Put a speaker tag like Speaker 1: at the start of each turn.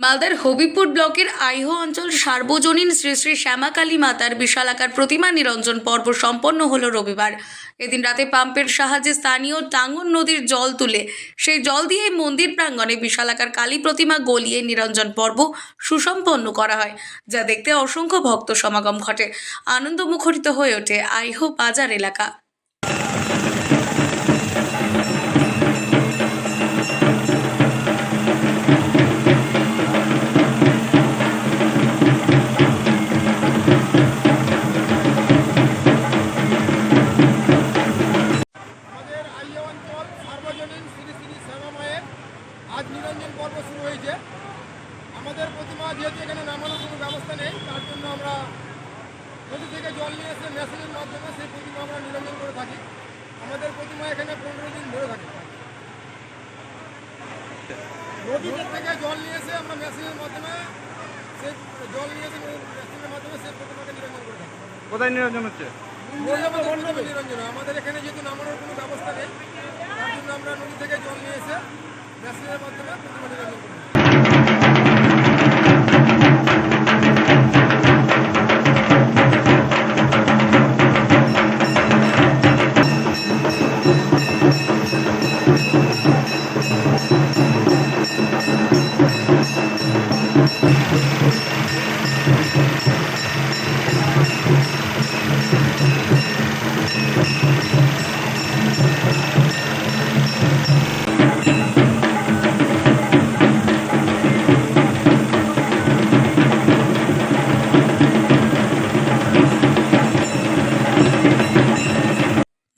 Speaker 1: মালদার হবিপুর ব্লকের আইহো অঞ্চল সার্বজনীন শ্রী শ্রী শ্যামাকালী মাতার বিশালাকার প্রতিমা নিরঞ্জন পর্ব সম্পন্ন হলো রবিবার। এদিন রাতে পাম্পের সাহায্যে স্থানীয় টাঙ্গন নদীর জল তুলে সেই জল দিয়ে মন্দির প্রাঙ্গণে বিশালাকার কালী প্রতিমা গলিয়ে নিরঞ্জন পর্ব সুসম্পন্ন করা হয়, যা দেখতে অসংখ্য ভক্ত সমাগম ঘটে। আনন্দ মুখরিত হয়ে ওঠে আইহো বাজার এলাকা।
Speaker 2: আজ নিরঞ্জন পর্ব শুরু হয়েছে। আমাদের প্রতিমা যেহেতু এখানে নামানোর কোনো ব্যবস্থা নেই তার জন্য আমরা নদী থেকে জল নিয়ে এসে মেশিনের মাধ্যমে সেই প্রতিমা আমরা নিরঞ্জন করে থাকি। আমাদের প্রতিমা এখানে পনেরো দিন ধরে থাকে। নদী থেকে জল নিয়ে এসে আমরা মেশিনের মাধ্যমে সেই জল নিয়ে এসে মেশিনের মাধ্যমে সেই প্রতিমাকে নিরঞ্জন করে থাকি।
Speaker 3: কোথায় নিরঞ্জন হচ্ছে?
Speaker 2: নিরঞ্জন আমাদের এখানে যেহেতু নামানোর কোনো ব্যবস্থা নেই তার জন্য আমরা নদী থেকে জল নিয়ে এসে মেশিনের মাধ্যমে প্রতিমা